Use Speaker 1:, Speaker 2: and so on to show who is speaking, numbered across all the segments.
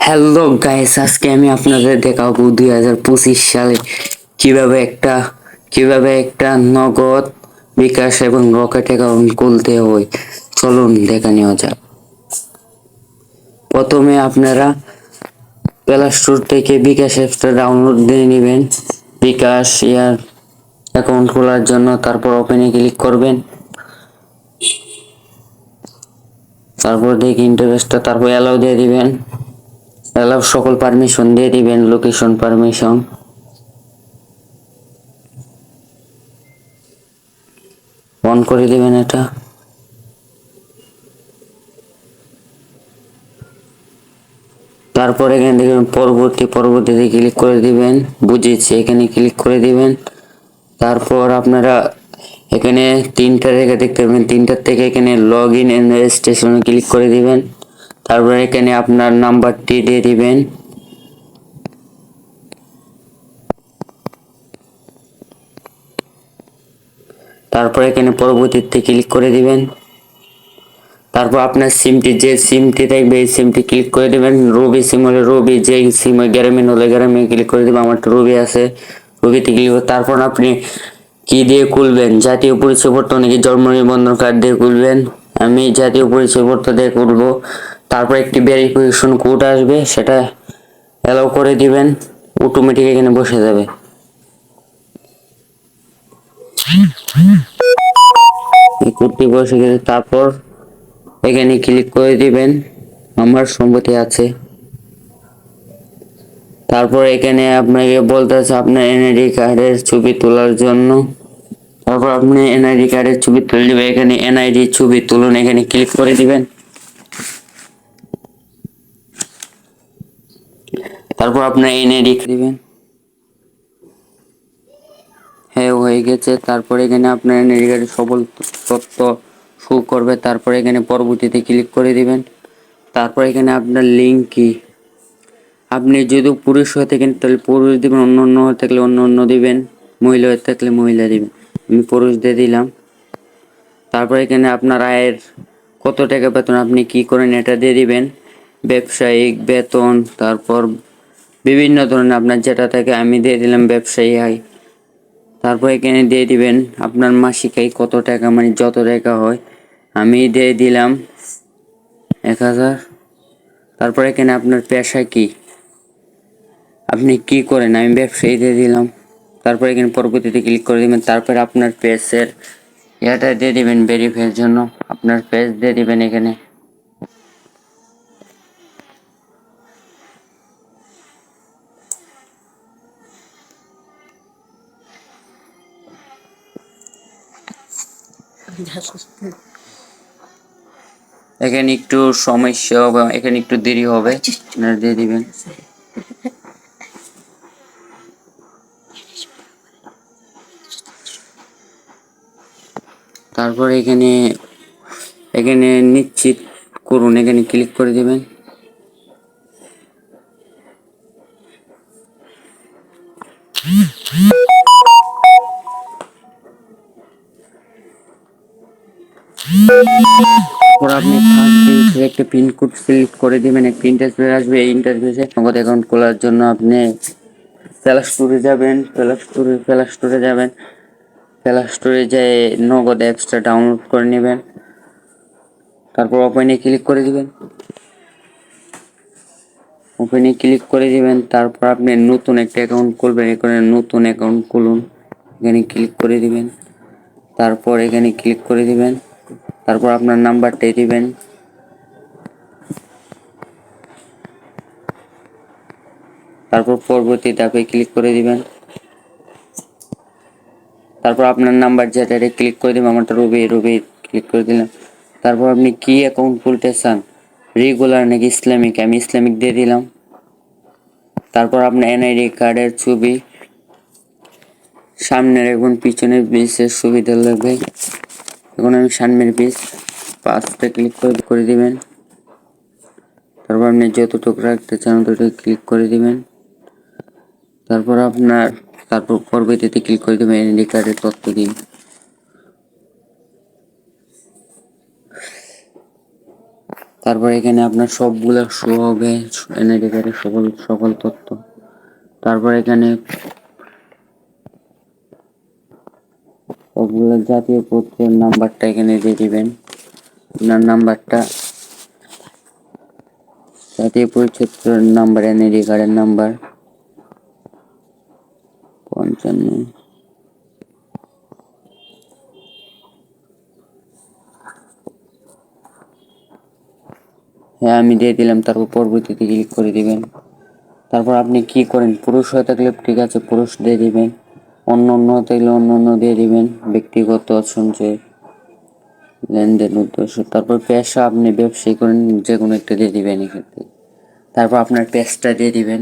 Speaker 1: Hello guys আজকে আমি আপনাদের দেখাবো দুই হাজার পঁচিশ সালে কীভাবে একটা কীভাবে একটা নগদ বিকাশ এবং রকেট অ্যাকাউন্ট খুলতে হয়। চলুন দেখা নেওয়া যাক। প্রথমে আপনারা প্লে স্টোর থেকে বিকাশ অ্যাপসটা ডাউনলোড দিয়ে নেবেন। বিকাশ, ইয়ার অ্যাকাউন্ট খোলার জন্য তারপর ওপেনে ক্লিক করবেন। তারপর দেখি ইন্টারেস্টটা তারপর অ্যালাউ দিয়ে দিবেন। অ্যালাউ সকল পারমিশন দিয়ে দিবেন লোকেশন পারমিশন অন করে দিবেন এটা। তারপর এখানে দেখবেন পরবর্তী, পরবর্তীতে ক্লিক করে দিবেন, বুঝেছি, এখানে ক্লিক করে দিবেন। তারপর আপনারা এখানে তিনটা রেখে দেখতে পাবেন তিনটার থেকে এখানে লগ ইন এন্ড রেজিস্ট্রেশনে ক্লিক করে দিবেন। তারপর এখানে আপনার নাম্বারটি দিয়ে দিবেন। তারপর এখানে পরবর্তীতে ক্লিক করে দিবেন। তারপর আপনার সিমটি যে সিমটি থাকবে, এই সিমটি ক্লিক করে দেবেন। রবি সিম হলে রবি যে সিম গ্রামীণ হলে গ্রামীণ ক্লিক করে দেবেন। আমার রবি আছে, রবিতে ক্লিক তারপর আপনি কি দিয়ে খুলবেন? জাতীয় পরিচয়পত্র নাকি জন্ম নিবন্ধন কার্ড দিয়ে খুলবেন? আমি জাতীয় পরিচয়পত্র দিয়ে খুলবো। তারপর একটি ভেরিফিকেশন কোড আসবে, সেটা অ্যালাউ করে দিবেন অটোমেটিক এখানে বসে যাবে। কোডটি বসে গেলে তারপর এখানে ক্লিক করে দিবেন, আমার সম্মতি আছে। তারপর এখানে আপনাকে বলতেছে আপনার এনআইডি কার্ডের ছবি তোলার জন্য। তারপর আপনি এনআইডি কার্ডের ছবি তুলে দিবেন এখানে এনআইডি ছবি তুলুন, এখানে ক্লিক করে দিবেন। তারপর আপনার এনআইডি দিবেন। হ্যাঁ হয়ে গেছে। তারপর এখানে আপনার এনআইডি কার্ডের সকল তথ্য শো করবে। তারপর এখানে পরবর্তীতে ক্লিক করে দিবেন। তারপর এখানে আপনার লিঙ্ক কি? আপনি যদি পুরুষ হয়ে থাকেন, তাহলে পুরুষ দিবেন অন্য অন্য হয়ে থাকলে অন্য অন্য দিবেন। মহিলা হয়ে থাকলে মহিলা দিবেন। আমি পুরুষ দিয়ে দিলাম। তারপর এখানে আপনার আয়ের কত টাকা বেতন আপনি কি করেন, এটা দিয়ে দিবেন। ব্যবসায়িক বেতন, তারপর বিভিন্ন ধরনের আপনার যেটা থাকে, আমি দিয়ে দিলাম ব্যবসায়ী আয় তারপর এখানে দিয়ে দিবেন আপনার মাসিক আয় কত টাকা মানে যত টাকা হয়, আমি দিয়ে দিলাম এক হাজার। তারপর এখানে আপনার পেশা কি? আপনি কি করেন? আমি ব্যবসায়ী দিয়ে দিলাম। তারপর এখানে পরবর্তীতে ক্লিক করে দিবেন। তারপর আপনার পেজের এটা দিয়ে দিবেন ভেরিফাইয়ের জন্য। আপনার পেজ দিয়ে দিবেন এখানে। এখানে একটু সমস্যা হবে, এখানে একটু দেরি হবে। আপনারা দিয়ে দিবেন। তারপর এখানে এখানে নিশ্চিত করুন, এখানে ক্লিক করে দিবেন। তারপর আপনি ফার্স্ট একটা পিন কোড সিলেক্ট করে দিবেন। একটা ইন্টারফেস আসবে এই ইন্টারফেসে নগদ অ্যাকাউন্ট খোলার জন্য আপনি প্লে স্টোরে যাবেন। প্লে স্টোরে প্লে স্টোরে যাবেন। প্লে স্টোরে যেয়ে নগদ অ্যাপসটা ডাউনলোড করে নেবেন। তারপর ওপেনে ক্লিক করে দিবেন। ওপেনে ক্লিক করে দিবেন। তারপর আপনি নতুন একটা অ্যাকাউন্ট খুলবেন। এখানে নতুন অ্যাকাউন্ট খুলুন। এখানে ক্লিক করে দিবেন। তারপর এখানে ক্লিক করে দিবেন। তারপর আপনার নাম্বারটাই দিবেন। তারপর পরবর্তী ধাপে ক্লিক করে দিবেন। তারপর আপনার নাম্বার যেটা ক্লিক করে দিবেন, আমারটা রবি রবি ক্লিক করে দিলাম তারপর আপনি কি অ্যাকাউন্ট খুলতে চান? রেগুলার নাকি ইসলামিক আমি ইসলামিক দিয়ে দিলাম। তারপর আপনার এনআইডি কার্ডের ছবি। সামনের এবং পিছনের বিশেষ সুবিধা লাগবে। আমি সামনের পিস পাঁচটা ক্লিক করে করে দিবেন। তারপর আপনি যতটুকু রাখতে চান ততটুকু ক্লিক করে দিবেন। তারপর আপনার, তারপর পরবর্তীতে ক্লিক করে দেবেন এনআইডি কার্ডের তথ্য দিন তারপর এখানে আপনার সবগুলো শো হবে এনআইডি কার্ডের সকল সকল তথ্য। তারপর এখানে সবগুলো জাতীয় পত্রের নাম্বারটা এখানে দিয়ে দিবেন। আপনার নাম্বারটা জাতীয় পরিচয় নাম্বার, এনআইডি কার্ডের নাম্বার, পঞ্চান্ন। হ্যাঁ আমি দিয়ে দিলাম, তারপর পরবর্তীতে ক্লিক করে দিবেন। তারপর আপনি কি করেন, পুরুষ হয়ে থাকলে ঠিক আছে, পুরুষ দিয়ে দিবেন। অন্য অন্য থাকলে অন্য অন্য দিয়ে দিবেন, ব্যক্তিগত সঞ্চয় লেনদেন উদ্দেশ্য। তারপর পেশা আপনি ব্যবসায়ী করেন যে কোনো একটা দিয়ে দিবেন এক্ষেত্রে। তারপর আপনার পেজটা দিয়ে দিবেন।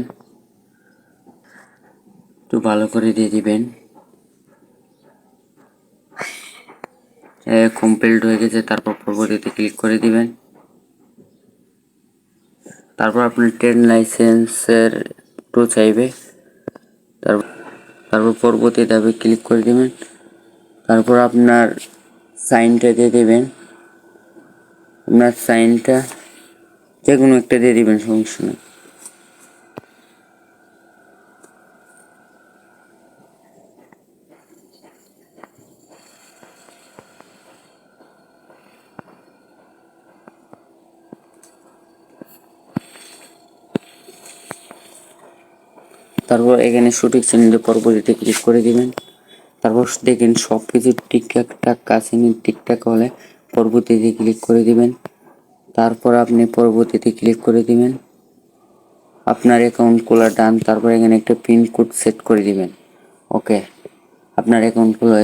Speaker 1: একটু ভালো করে দিয়ে দিবেন। কমপ্লিট হয়ে গেছে, তারপর পরবর্তীতে ক্লিক করে দিবেন। তারপর আপনার ট্রেড লাইসেন্সের টু চাইবে। তারপর তারপর পর্বতে ধাপে ক্লিক করে দেবেন। তারপর আপনার সাইনটা দিয়ে দেবেন। আপনার সাইনটা যে কোনো একটা দিয়ে দেবেন সমস্যা নেই। তারপর এখানে সঠিক চিহ্নিত পরবর্তীতে ক্লিক করে দিবেন। তারপর দেখেন সব কিছু ঠিকঠাক ঠাক কাছে ঠিকঠাক হলে পরবর্তীতে ক্লিক করে দিবেন। তারপর আপনি পরবর্তীতে ক্লিক করে দিবেন। আপনার অ্যাকাউন্ট খোলা ডান, তারপর এখানে একটা পিন কোড সেট করে দিবেন। ওকে আপনার অ্যাকাউন্ট খোলা